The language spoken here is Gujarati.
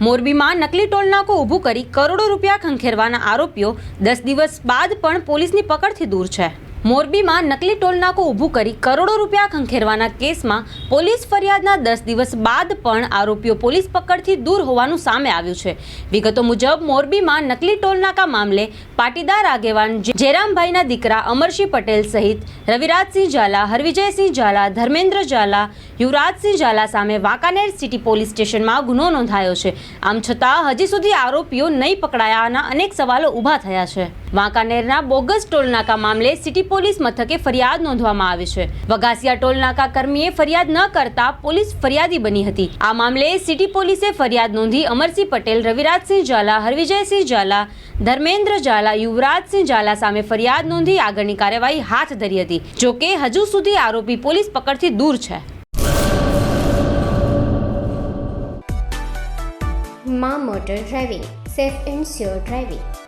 મોરબીમાં નકલી ટોલનાકો ઊભું કરી કરોડો રૂપિયા ખંખેરવાના આરોપીઓ દસ દિવસ બાદ પણ પોલીસની પકડથી દૂર છે. મોરબીમાં નકલી ટોલનાકો ઊભું કરી કરોડો રૂપિયા ખંખેરવાના કેસમાં પોલીસ ફરિયાદના દસ દિવસ બાદ પણ આરોપીઓ પોલીસ પકડથી દૂર હોવાનું સામે આવ્યું છે. વિગતો મુજબ, મોરબીમાં નકલી ટોલનાકા મામલે પાટીદાર આગેવાન જેરામભાઈના દીકરા અમરસિંહ પટેલ સહિત રવિરાજસિંહ ઝાલા, હરવિજયસિંહ ઝાલા, ધર્મેન્દ્ર ઝાલા, યુવરાજસિંહ ઝાલા સામે વાંકાનેર સિટી પોલીસ સ્ટેશનમાં ગુનો નોંધાયો છે. આમ છતાં હજી સુધી આરોપીઓ નહીં પકડાયાના અનેક સવાલો ઊભા થયા છે. વાંકાનેરના બોગસ ટોલનાકા મામલે સિટી પોલીસ મથકે ફરિયાદ નોંધવામાં આવી છે. વઘાસિયા ટોલનાકા કર્મીએ ફરિયાદ ન કરતા પોલીસ ફરિયાદી બની હતી. આ મામલે સિટી પોલીસે ફરિયાદ નોંધી અમરસિંહ પટેલ, રવિરાજસિંહ ઝાલા, હરવિજયસિંહ ઝાલા, ધર્મેન્દ્ર ઝાલા, યુવરાજસિંહ ઝાલા સામે ફરિયાદ નોંધી આગળની કાર્યવાહી હાથ ધરી હતી જોકે હજુ સુધી આરોપી પોલીસ પકડથી દૂર છે. મા motor driving, safe and sure driving.